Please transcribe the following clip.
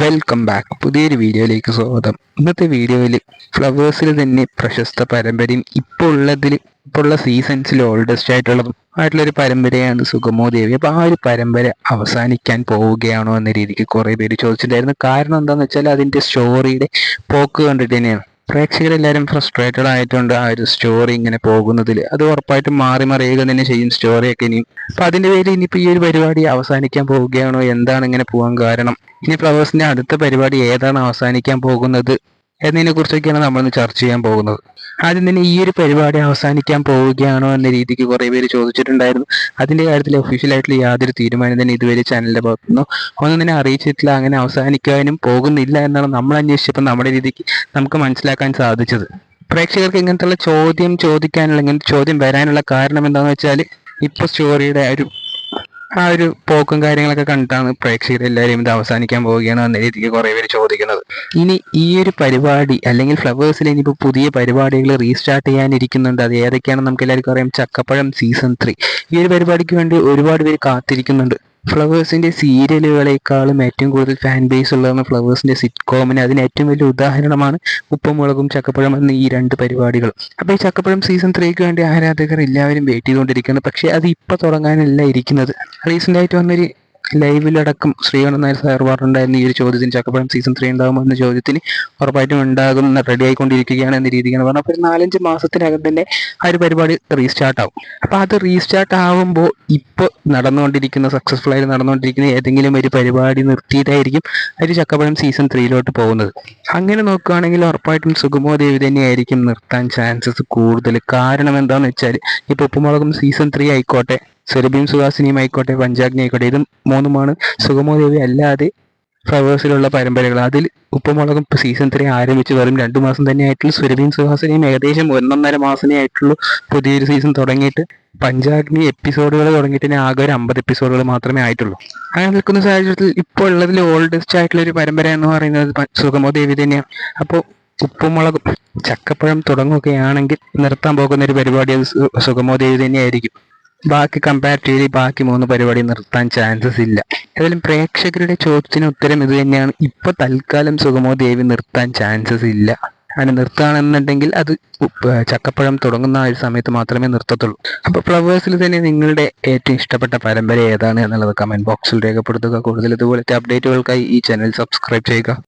Welcome back പുതിയൊരു വീഡിയോയിലേക്ക് സ്വാഗതം. ഇന്നത്തെ വീഡിയോയിൽ ഫ്ലവേഴ്സിൽ തന്നെ പ്രശസ്ത പരമ്പരയും ഇപ്പോൾ ഉള്ളതിൽ ഇപ്പോൾ ഉള്ള സീസൺസിൽ ഓൾഡസ്റ്റ് ആയിട്ടുള്ളതും ആയിട്ടുള്ള ഒരു പരമ്പരയാണ് സുഗമോ ദേവി. അപ്പോൾ ആ ഒരു പരമ്പര അവസാനിക്കാൻ പോവുകയാണോ എന്ന രീതിക്ക് കുറേ പേര് ചോദിച്ചിട്ടുണ്ടായിരുന്നു. കാരണം എന്താണെന്ന് വെച്ചാൽ അതിന്റെ സ്റ്റോറിയുടെ പോക്ക് കണ്ടിട്ട് തന്നെയാണ്. പ്രേക്ഷകരെല്ലാവരും ഫ്രസ്ട്രേറ്റഡ് ആയിട്ടുണ്ട് ആ ഒരു സ്റ്റോറി ഇങ്ങനെ പോകുന്നതിൽ. അത് ഉറപ്പായിട്ടും മാറി മറിയുക തന്നെ ചെയ്യും സ്റ്റോറിയൊക്കെ ഇനിയും. അപ്പൊ അതിന്റെ പേരിൽ ഇനിയിപ്പോ ഈ ഒരു പരിപാടി അവസാനിക്കാൻ പോവുകയാണോ? എന്താണ് ഇങ്ങനെ പോകാൻ കാരണം? ഇനി ഫ്ലവേഴ്സിന്റെ അടുത്ത പരിപാടി ഏതാണ് അവസാനിക്കാൻ പോകുന്നത്? എന്നതിനെ കുറിച്ചൊക്കെയാണ് നമ്മളിന്ന് ചർച്ച ചെയ്യാൻ പോകുന്നത്. ആദ്യം തന്നെ ഈ ഒരു പരിപാടി അവസാനിക്കാൻ പോവുകയാണോ എന്ന രീതിക്ക് കുറേ പേര് ചോദിച്ചിട്ടുണ്ടായിരുന്നു. അതിന്റെ കാര്യത്തിൽ ഒഫീഷ്യൽ ആയിട്ടുള്ള യാതൊരു തീരുമാനം തന്നെ ഇതുവരെ ചാനലിന്റെ ഭാഗത്തുനിന്നോ ഒന്നും തന്നെ അറിയിച്ചിട്ടില്ല. അങ്ങനെ അവസാനിക്കാനും പോകുന്നില്ല എന്നാണ് നമ്മൾ അന്വേഷിച്ചപ്പോൾ നമ്മുടെ രീതിക്ക് നമുക്ക് മനസ്സിലാക്കാൻ സാധിച്ചത്. പ്രേക്ഷകർക്ക് ഇങ്ങനത്തുള്ള ചോദ്യം ചോദിക്കാനുള്ള ഇങ്ങനത്തെ ചോദ്യം വരാനുള്ള കാരണം എന്താണെന്ന് വെച്ചാൽ ഇപ്പൊ സ്റ്റോറിയുടെ ഒരു ആ ഒരു പോക്കും കാര്യങ്ങളൊക്കെ കണ്ടിട്ടാണ് പ്രേക്ഷകർ എല്ലാവരും ഇത് അവസാനിക്കാൻ പോവുകയാണ് എന്ന രീതിക്ക് കുറെ പേര് ചോദിക്കുന്നത്. ഇനി ഈ ഒരു പരിപാടി അല്ലെങ്കിൽ ഫ്ലവേഴ്സിൽ ഇനിയിപ്പോൾ പുതിയ പരിപാടികൾ റീസ്റ്റാർട്ട് ചെയ്യാനിരിക്കുന്നുണ്ട്. അത് ഏതൊക്കെയാണെന്ന് നമുക്ക് എല്ലാവർക്കും അറിയാം. ചക്കപ്പഴം സീസൺ ത്രീ ഈ ഒരു പരിപാടിക്ക് വേണ്ടി ഒരുപാട് പേര് കാത്തിരിക്കുന്നുണ്ട്. ഫ്ലവേഴ്സിന്റെ സീരിയലുകളെക്കാളും ഏറ്റവും കൂടുതൽ ഫാൻ ബേസ് ഉള്ളതാണ് ഫ്ലവേഴ്സിന്റെ സിറ്റ്കോമിന് അതിന് ഏറ്റവും വലിയ ഉദാഹരണമാണ് ഉപ്പുമുളകും ചക്കപ്പഴം എന്ന ഈ രണ്ട് പരിപാടികൾ. അപ്പോൾ ഈ ചക്കപ്പഴം സീസൺ ത്രീക്ക് വേണ്ടി ആരാധകർ എല്ലാവരും വെയിറ്റ് ചെയ്തുകൊണ്ടിരിക്കുന്നു. പക്ഷേ അത് ഇപ്പൊ തുടങ്ങാനല്ല ഇരിക്കുന്നത്. റീസെന്റ് ആയിട്ട് വന്നൊരു ലൈവിലടക്കം ശ്രീകണ്ഠൻ നായർ സാർ പറഞ്ഞിട്ടുണ്ടായിരുന്ന ഈ ഒരു ചോദ്യത്തിന് ചക്കപ്പഴം സീസൺ ത്രീ ഉണ്ടാകുമോ എന്ന ചോദ്യത്തിന് ഉറപ്പായിട്ടും ഉണ്ടാകും എന്ന് റെഡി ആയിക്കൊണ്ടിരിക്കുകയാണ് എന്ന രീതിക്കാണ് പറഞ്ഞത്. അപ്പോൾ നാലഞ്ച് മാസത്തിനകം തന്നെ ആ ഒരു പരിപാടി റീസ്റ്റാർട്ട് ആവും. അപ്പോൾ അത് റീസ്റ്റാർട്ട് ആവുമ്പോൾ ഇപ്പോൾ നടന്നുകൊണ്ടിരിക്കുന്ന സക്സസ്ഫുൾ ആയിട്ട് നടന്നുകൊണ്ടിരിക്കുന്ന ഏതെങ്കിലും ഒരു പരിപാടി നിർത്തിയിട്ടായിരിക്കും ഒരു ചക്കപ്പഴം സീസൺ ത്രീയിലോട്ട് പോകുന്നത്. അങ്ങനെ നോക്കുകയാണെങ്കിൽ ഉറപ്പായിട്ടും സുഗമോ ദേവി തന്നെയായിരിക്കും നിർത്താൻ ചാൻസസ് കൂടുതൽ. കാരണം എന്താണെന്ന് വെച്ചാൽ ഇപ്പോൾ ഉപ്പുമുളകും സീസൺ ത്രീ ആയിക്കോട്ടെ. സുരഭിയും സുഹാസിനിയും ആയിക്കോട്ടെ പഞ്ചാഗ്നി ആയിക്കോട്ടെ ഇത് മൂന്നുമാണ് സുഗമോ ദേവി അല്ലാതെ ഫ്ലവേഴ്സിലുള്ള പരമ്പരകൾ. അതിൽ ഉപ്പുമുളകും സീസൺ ത്രീ ആരംഭിച്ച് വെറും രണ്ടു മാസം തന്നെ ആയിട്ടുള്ളൂ. സുരഭിയും സുഹാസിനിയും ഏകദേശം ഒന്നൊന്നര മാസമേ ആയിട്ടുള്ളൂ പുതിയൊരു സീസൺ തുടങ്ങിയിട്ട്. പഞ്ചാഗ്നി എപ്പിസോഡുകൾ തുടങ്ങിയിട്ട് തന്നെ ആകെ ഒരു അമ്പത് എപ്പിസോഡുകൾ മാത്രമേ ആയിട്ടുള്ളൂ. അങ്ങനെ നിൽക്കുന്ന സാഹചര്യത്തിൽ ഇപ്പോൾ ഉള്ളതിൽ ഓൾഡസ്റ്റ് ആയിട്ടുള്ള ഒരു പരമ്പര എന്ന് പറയുന്നത് സുഗമോ ദേവി തന്നെയാണ്. അപ്പോൾ ഉപ്പുമുളകും ചക്കപ്പഴം തുടങ്ങുകയാണെങ്കിൽ നിർത്താൻ പോകുന്ന ഒരു പരിപാടി അത് സുഗമോ ദേവി തന്നെയായിരിക്കും. ബാക്കി കമ്പാരിറ്റീവ്ലി ബാക്കി മൂന്ന് പരിപാടി നിർത്താൻ ചാൻസസ് ഇല്ല. ഏതായാലും പ്രേക്ഷകരുടെ ചോദ്യത്തിന് ഉത്തരം ഇത് തന്നെയാണ്. ഇപ്പൊ തൽക്കാലം സുഗമോ ദേവി നിർത്താൻ ചാൻസസ് ഇല്ല. അങ്ങനെ നിർത്തുകയാണെന്നുണ്ടെങ്കിൽ അത് ചക്കപ്പഴം തുടങ്ങുന്ന ഒരു സമയത്ത് മാത്രമേ നിർത്തത്തുള്ളൂ. അപ്പൊ ഫ്ലവേഴ്സിൽ തന്നെ നിങ്ങളുടെ ഏറ്റവും ഇഷ്ടപ്പെട്ട പരമ്പര ഏതാണ് എന്നുള്ളത് കമന്റ് ബോക്സിൽ രേഖപ്പെടുത്തുക. കൂടുതൽ ഇതുപോലത്തെ അപ്ഡേറ്റുകൾക്കായി ഈ ചാനൽ സബ്സ്ക്രൈബ് ചെയ്യുക.